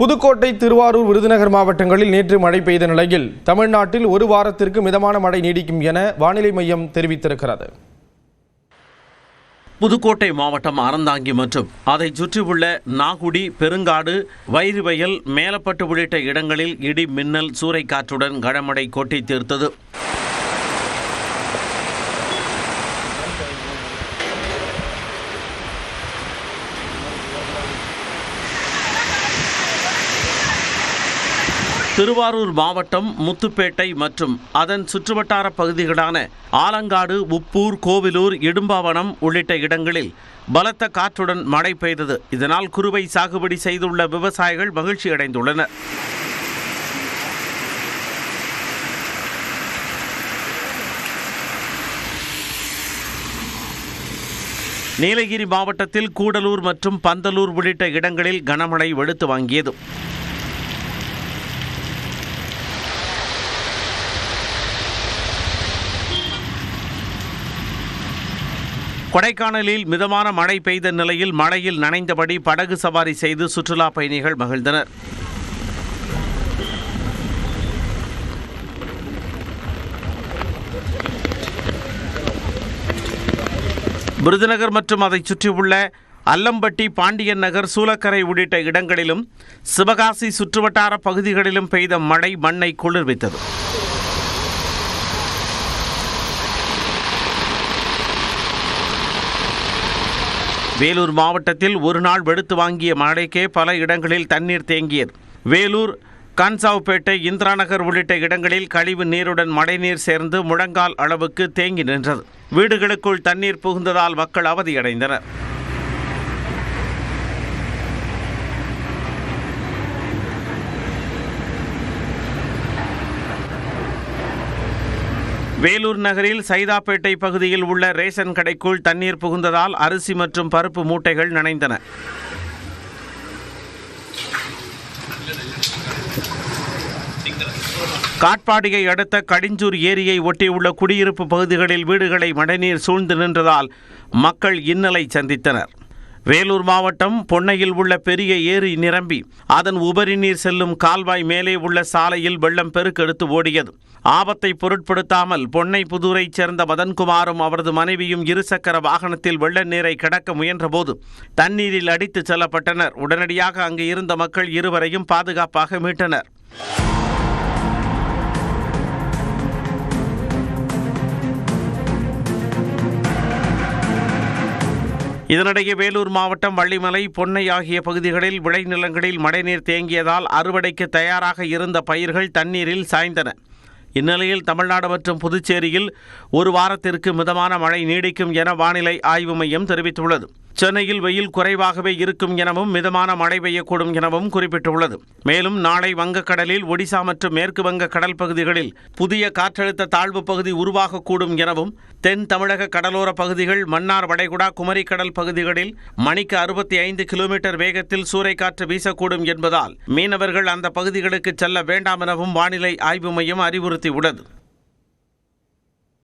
புதுக்கோட்டை திருவாரூர் விருதுநகர் மாவட்டங்களில் நேற்று மழை பெய்த நிலையில் தமிழ்நாட்டில் ஒரு வாரத்திற்கு மிதமான மழை நீடிக்கும் என வானிலை மையம் தெரிவித்திருக்கிறது. புதுக்கோட்டை மாவட்டம் அறந்தாங்கி மற்றும் அதை சுற்றியுள்ள நாகுடி பெருங்காடு வைறுவயல் மேலப்பட்டு உள்ளிட்ட இடங்களில் இடி மின்னல் சூறைக்காற்றுடன் கனமழை கொட்டி தீர்த்தது. திருவாரூர் மாவட்டம் முத்துப்பேட்டை மற்றும் அதன் சுற்றுவட்டார பகுதிகளான ஆலங்காடு உப்பூர் கோவிலூர் இடும்பாவனம் உள்ளிட்ட இடங்களில் பலத்த காற்றுடன் மழை பெய்தது. இதனால் குறுவை சாகுபடி செய்துள்ள விவசாயிகள் மகிழ்ச்சி அடைந்துள்ளனர். நீலகிரி மாவட்டத்தில் கூடலூர் மற்றும் பந்தலூர் உள்ளிட்ட இடங்களில் கனமழை வெளுத்து வாங்கியது. கொடைக்கானலில் மிதமான மழை பெய்த நிலையில் மழையில் நனைந்தபடி படகு சவாரி செய்து சுற்றுலா பயணிகள் மகிழ்ந்தனர். விருதுநகர் மற்றும் அதைச் சுற்றியுள்ள அல்லம்பட்டி பாண்டியன் நகர் சூலக்கரை உள்ளிட்ட இடங்களிலும் சிவகாசி சுற்றுவட்டார பகுதிகளிலும் பெய்த மழை மண்ணை குளிர்வித்தது. வேலூர் மாவட்டத்தில் ஒரு நாள் வெடுத்து வாங்கிய மழைக்கே பல இடங்களில் தண்ணீர் தேங்கியது. வேலூர் கன்சாவ்பேட்டை இந்திரா நகர் உள்ளிட்ட இடங்களில் கழிவு நீருடன் மழைநீர் சேர்ந்து முழங்கால் அளவுக்கு தேங்கி நின்றது. வீடுகளுக்குள் தண்ணீர் புகுந்ததால் மக்கள் அவதியடைந்தனர். வேலூர் நகரில் சைதாப்பேட்டை பகுதியில் உள்ள ரேஷன் கடைக்குள் தண்ணீர் புகுந்ததால் அரிசி மற்றும் பருப்பு மூட்டைகள் நனைந்தன. காட்பாடியை அடுத்த கடிஞ்சூர் ஏரியை ஒட்டியுள்ள குடியிருப்பு பகுதிகளில் வீடுகளை மழைநீர் சூழ்ந்து நின்றதால் மக்கள் இன்னலை சந்தித்தனர். வேலூர் மாவட்டம் பொன்னையில் உள்ள பெரிய ஏரி நிரம்பி அதன் உபரி நீர் செல்லும் கால்வாய் மேலே உள்ள சாலையில் வெள்ளம் பெருக்கெடுத்து ஓடியது. ஆபத்தை பொருட்படுத்தாமல் பொன்னை புதூரைச் சேர்ந்த மதன்குமாரும் அவரது மனைவியும் இருசக்கர வாகனத்தில் வெள்ள நீரை கடக்க முயன்றபோது தண்ணீரில் அடித்துச் செல்லப்பட்டனர். உடனடியாக அங்கு இருந்த மக்கள் இருவரையும் பாதுகாப்பாக மீட்டனர். இதனிடையே வேலூர் மாவட்டம் வள்ளிமலை பொன்னை ஆகிய பகுதிகளில் விளைநிலங்களில் மழைநீர் தேங்கியதால் அறுவடைக்கு தயாராக இருந்த பயிர்கள் தண்ணீரில் சாய்ந்தன. இந்நிலையில் தமிழ்நாடு மற்றும் புதுச்சேரியில் ஒரு வாரத்திற்கு மிதமான மழை நீடிக்கும் என வானிலை ஆய்வு மையம் தெரிவித்துள்ளது. சென்னையில் வெயில் குறைவாகவே இருக்கும் எனவும் மிதமான மழை பெய்யக்கூடும் எனவும் குறிப்பிட்டுள்ளது. மேலும் நாளை வங்கக்கடலில் ஒடிசா மற்றும் மேற்கு வங்க கடல் பகுதிகளில் புதிய காற்றழுத்த தாழ்வு பகுதி உருவாகக்கூடும் எனவும் தென் தமிழக கடலோர பகுதிகள் மன்னார் வளைகுடா குமரிக்கடல் பகுதிகளில் மணிக்கு அறுபத்தி ஐந்து கிலோமீட்டர் வேகத்தில் சூறைக்காற்று வீசக்கூடும் என்பதால் மீனவர்கள் அந்த பகுதிகளுக்கு செல்ல வேண்டாம் எனவும் வானிலை ஆய்வு மையம் அறிவுறுத்தியுள்ளது.